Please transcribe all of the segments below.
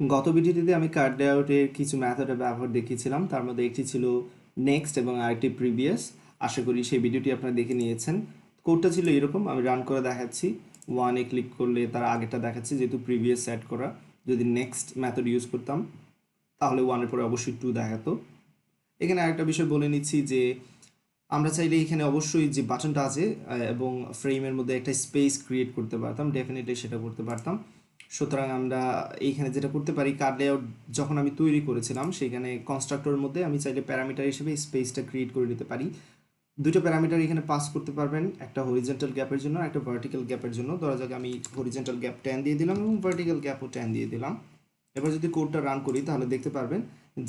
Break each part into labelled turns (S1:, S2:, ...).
S1: গত ভিডিওটিতে আমি কার্ড লেআউটের কিছু ম্যাথডের ব্যবহার দেখিয়েছিলাম। তার মধ্যে একটি ছিল নেক্সট এবং আরেকটি প্রিভিয়াস আশা করি সেই ভিডিওটি আপনারা দেখে নিয়েছেন। কোডটা ছিল এরকম, আমি রান করে দেখাচ্ছি। ওয়ানে ক্লিক করলে তার আগেরটা দেখাচ্ছি, যেহেতু প্রিভিয়াস অ্যাড করা। যদি নেক্সট মেথড ইউজ করতাম, তাহলে ওয়ানের পরে অবশ্যই টু দেখাতো। এখানে আরেকটা বিষয় বলে নিচ্ছি যে, আমরা চাইলে এখানে অবশ্যই যে বাটনটা আছে এবং ফ্রেমের মধ্যে একটা স্পেস ক্রিয়েট করতে পারতাম ডেফিনেটলি সেটা করতে পারতাম। সুতরাং আমরা এইখানে যেটা করতে পারি কার্ড লেআউট যখন আমি তৈরি করেছিলাম, সেখানে কনস্ট্রাক্টরের মধ্যে আমি চাইলে প্যারামিটার হিসেবে স্পেসটা ক্রিয়েট করে নিতে পারি। দুটো প্যারামিটার এখানে পাস করতে পারবেন, একটা হরিজেন্টাল গ্যাপের জন্য একটা ভার্টিক্যাল গ্যাপের জন্য। ধরা যাক আমি হরিজেন্টাল গ্যাপ টেন দিয়ে দিলাম এবং ভার্টিক্যাল গ্যাপও টেন দিয়ে দিলাম। এবার যদি কোডটা রান করি, তাহলে দেখতে পারবেন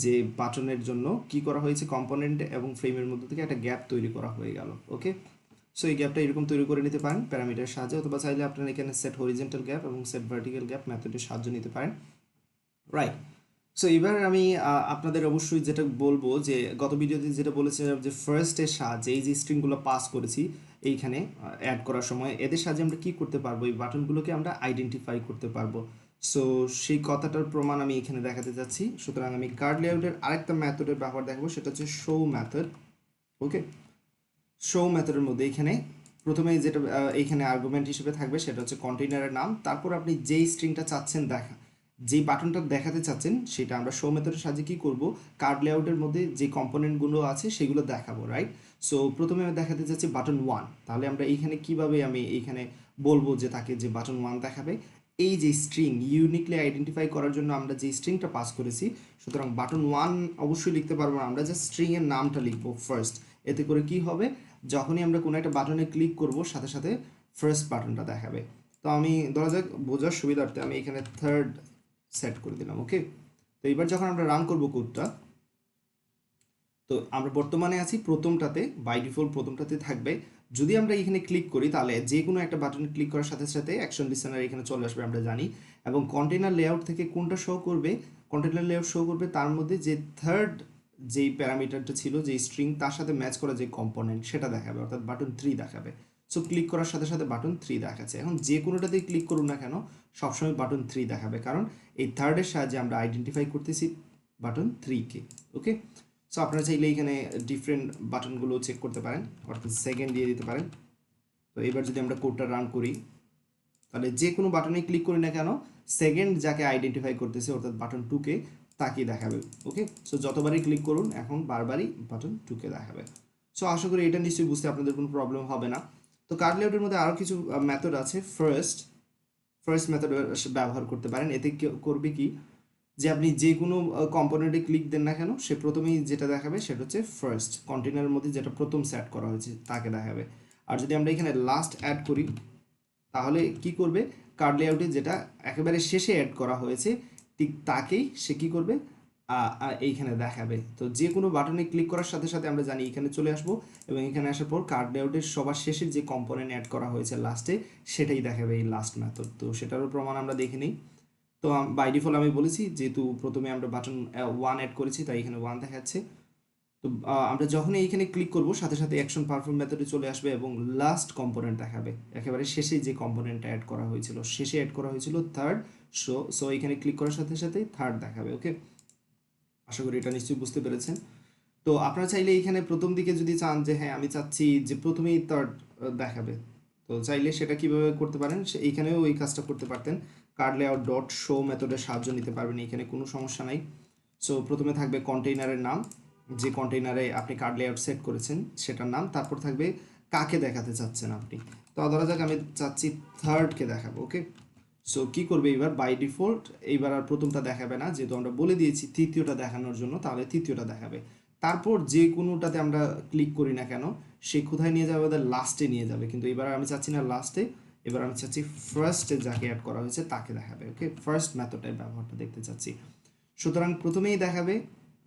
S1: যে বাটনের জন্য কি করা হয়েছে কম্পোনেন্ট এবং ফ্রেমের মধ্যে থেকে একটা গ্যাপ তৈরি করা হয়ে গেল ওকে সো এই গ্যাপটা এরকম তৈরি করে নিতে পারেন প্যারামিটার সাহায্যে, অথবা চাইলে আপনারা এখানে সেট হরিজেন্টাল গ্যাপ এবং সেট ভার্টিক্যাল গ্যাপ মেথডের সাহায্য নিতে পারেন। রাইট সো এবার আমি আপনাদের অবশ্যই যেটা বলব যে, গত ভিডিওতে যেটা বলেছিলাম যে ফার্স্টের সাহায্যে এই যে স্ট্রিংগুলো পাস করেছি, এইখানে অ্যাড করার সময়, এদের সাহায্যে আমরা কি করতে পারব? এই বাটনগুলোকে আমরা আইডেন্টিফাই করতে পারব। সো সেই কথাটার প্রমাণ আমি এখানে দেখাতে চাচ্ছি। সুতরাং আমি কার্ড লেআউটের আরেকটা ম্যাথডের ব্যবহার দেখাবো, সেটা হচ্ছে শো ম্যাথড ওকে শো মেথডের মধ্যে এখানে প্রথমে যেটা এইখানে আর্গুমেন্ট হিসেবে থাকবে সেটা হচ্ছে কন্টেইনারের নাম। তারপর আপনি যেই স্ট্রিংটা চাচ্ছেন দেখা, যেই বাটনটা দেখাতে চাচ্ছেন সেটা আমরা শো মেথডের সাহায্যে কী করব? কার্ড লেআউটের মধ্যে যে কম্পোনেন্টগুলো আছে সেগুলো দেখাবো রাইট সো প্রথমে আমি দেখাতে চাচ্ছি বাটন ওয়ান তাহলে আমরা এইখানে কীভাবে আমি এইখানে বলব যে তাকে যে বাটন ওয়ান দেখাবে? এই যে স্ট্রিং ইউনিকলি আইডেন্টিফাই করার জন্য আমরা যে স্ট্রিংটা পাস করেছি, সুতরাং বাটন ওয়ান অবশ্যই লিখতে পারব না। আমরা জাস্ট স্ট্রিংয়ের নামটা লিখব ফার্স্ট এতে করে কি হবে? যখনই আমরা কোনো একটা বাটনে ক্লিক করব, সাথে সাথে ফার্স্ট বাটনটা দেখাবে। তো আমি, ধরা যাক, বোঝার সুবিধার্থে আমি এখানে থার্ড সেট করে দিলাম ওকে তো এবার যখন আমরা রান করব কোডটা তো আমরা বর্তমানে আছি প্রথমটাতে বাই ডিফল্ট প্রথমটাতে থাকবে। যদি আমরা এখানে ক্লিক করি, তাহলে যে কোনো একটা বাটনে ক্লিক করার সাথে সাথে অ্যাকশন লিসেনার এখানে চলে আসবে, আমরা জানি। এবং কন্টেনার লেআউট থেকে কোনটা শো করবে কন্টেনার লেআউট শো করবে, তার মধ্যে যে থার্ড যেই প্যারামিটারটা ছিল যে স্ট্রিং তার সাথে ম্যাচ করা যে কম্পোনেন্ট সেটা দেখাবে, অর্থাৎ বাটন থ্রি দেখাবে। সো ক্লিক করার সাথে সাথে বাটন থ্রি দেখাচ্ছে। এখন যে কোনোটাতেই ক্লিক করুন না কেন, সবসময় বাটন থ্রি দেখাবে। কারণ এই থার্ডের সাহায্যে আমরা আইডেন্টিফাই করতেছি বাটন থ্রিকে ওকে সো আপনারা চাইলে এখানে ডিফারেন্ট বাটনগুলো চেক করতে পারেন, অর্থাৎ সেকেন্ড দিয়ে দিতে পারেন। তো এবার যদি আমরা কোডটা রান করি, তাহলে যে কোনো বাটনে ক্লিক করি না কেন সেকেন্ড যাকে আইডেন্টিফাই করতেছে, অর্থাৎ বাটন টুকে তাকে দেখাবে ওকে সো যতবারই ক্লিক করুন, এখন বারবারই বাটন টুকে দেখাবে সো আশা করি এটা নিশ্চয়ই বুঝতে আপনাদের কোনো প্রবলেম হবে না। তো কার্ড লেআউটের মধ্যে আরও কিছু মেথড আছে। ফার্স্ট ফার্স্ট মেথড ব্যবহার করতে পারেন। এতে করবে কি? যে আপনি যে কোনো কম্পোনেন্টে ক্লিক দেন না কেন, সে প্রথমেই যেটা দেখাবে সেটা হচ্ছে ফার্স্ট কন্টেনারের মধ্যে যেটা প্রথম সেট করা হয়েছে, তাকে দেখাবে। আর যদি আমরা এখানে লাস্ট অ্যাড করি, তাহলে কি করবে? কার্ড লেআউটে যেটা একেবারে শেষে অ্যাড করা হয়েছে ঠিক তাকেই সে কী করবে? এইখানে দেখাবে। তো যে কোনো বাটনে ক্লিক করার সাথে সাথে আমরা জানি এখানে চলে আসব এবং এখানে আসার পর কার্ড লেআউটের সবার শেষের যে কম্পোনেন্ট অ্যাড করা হয়েছে লাস্টে সেটাই দেখাবে এই লাস্ট মেথড তো সেটারও প্রমাণ আমরা দেখে নিই। তো বাই ডিফল্ট আমি বলেছি, যেহেতু প্রথমে আমরা বাটন ওয়ান অ্যাড করেছি, তাই এখানে ওয়ান দেখাচ্ছে। তো আমরা যখনই এইখানে ক্লিক করব, সাথে সাথে অ্যাকশন পারফর্ম মেথডে চলে আসবে এবং লাস্ট কম্পোনেন্ট দেখাবে। একেবারে শেষে যে কম্পোনেন্টটা অ্যাড করা হয়েছিল, শেষে অ্যাড করা হয়েছিল থার্ড সো সো এখানে ক্লিক করার সাথে সাথেই থার্ড দেখাবে ওকে আশা করি এটা নিশ্চয়ই বুঝতে পেরেছেন। তো, আপনারা চাইলে এখানে প্রথম দিকে যদি চান যে হ্যাঁ আমি চাচ্ছি যে প্রথমেই থার্ড দেখাবে। তো চাইলে সেটা কীভাবে করতে পারেন এইখানেও এই কাজটা করতে পারতেন। কার্ড লেআউট ডট শো মেথডের সাহায্য নিতে পারবেন, এখানে কোনো সমস্যা নাই। সো প্রথমে থাকবে কন্টেইনারের নাম। যে কন্টেইনারে আপনি কার্ড লেআউট সেট করেছেন, সেটার নাম। তারপর থাকবে কাকে দেখাতে চাচ্ছেন আপনি। তো ধরা যাক, আমি চাচ্ছি থার্ডকে দেখাবো ওকে সো কি করবে এবার? বাই ডিফল্ট এইবার আর প্রথমটা দেখাবে না। যেহেতু আমরা বলে দিয়েছি তৃতীয়টা দেখানোর জন্য, তাহলে তৃতীয়টা দেখাবে। তারপর যে কোনোটাতে আমরা ক্লিক করি না কেন, সে কোথায় নিয়ে যাবে? ওদের লাস্টে নিয়ে যাবে। কিন্তু এবার আমি চাচ্ছি না লাস্টে এবার আমি চাচ্ছি ফার্স্টে যাকে অ্যাড করা হয়েছে, তাকে দেখাবে ওকে ফার্স্ট মেথডের ব্যবহারটা দেখতে চাচ্ছি। সুতরাং প্রথমেই দেখাবে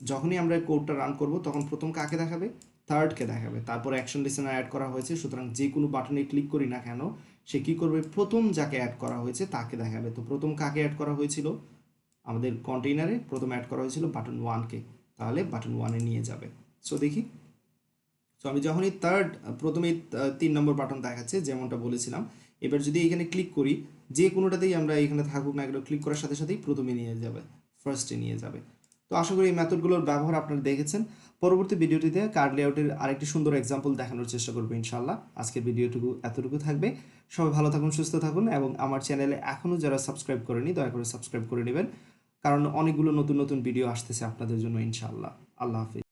S1: যখনই আমরা কোডটা রান করব তখন প্রথম কাকে দেখাবে? থার্ডকে দেখাবে। তারপর অ্যাকশন লিসেনার অ্যাড করা হয়েছে সুতরাং যে কোনো বাটনে ক্লিক করি না কেন সে কী করবে? প্রথম যাকে অ্যাড করা হয়েছে তাকে দেখাবে। তো প্রথম কাকে অ্যাড করা হয়েছিল? আমাদের কন্টেইনারে প্রথম অ্যাড করা হয়েছিল বাটন ওয়ানকে তাহলে বাটন ওয়ানে নিয়ে যাবে। সো দেখি। সো আমি যখনই থার্ড প্রথমেই আহ, তিন নম্বর বাটন দেখাচ্ছে যেমনটা বলেছিলাম এবার যদি এখানে ক্লিক করি যে কোনোটাতেই আমরা এখানে থাকুক না এগুলো ক্লিক করার সাথে সাথেই প্রথমে নিয়ে যাবে ফার্স্টে নিয়ে যাবে। তো আশা করি এই মেথডগুলোর ব্যবহার আপনারা দেখেছেন। পরবর্তী ভিডিওটিতে কার্ড লেআউটের আরেকটি সুন্দর এক্সাম্পল দেখানোর চেষ্টা করব ইনশাল্লাহ আজকের ভিডিওটুকু এতটুকু থাকবে। সবাই ভালো থাকুন, সুস্থ থাকুন এবং আমার চ্যানেলে এখনও যারা সাবস্ক্রাইব করেনি, দয়া করে সাবস্ক্রাইব করে নেবেন। কারণ অনেকগুলো নতুন নতুন ভিডিও আসতেছে আপনাদের জন্য ইনশাল্লাহ আল্লাহ হাফিজ।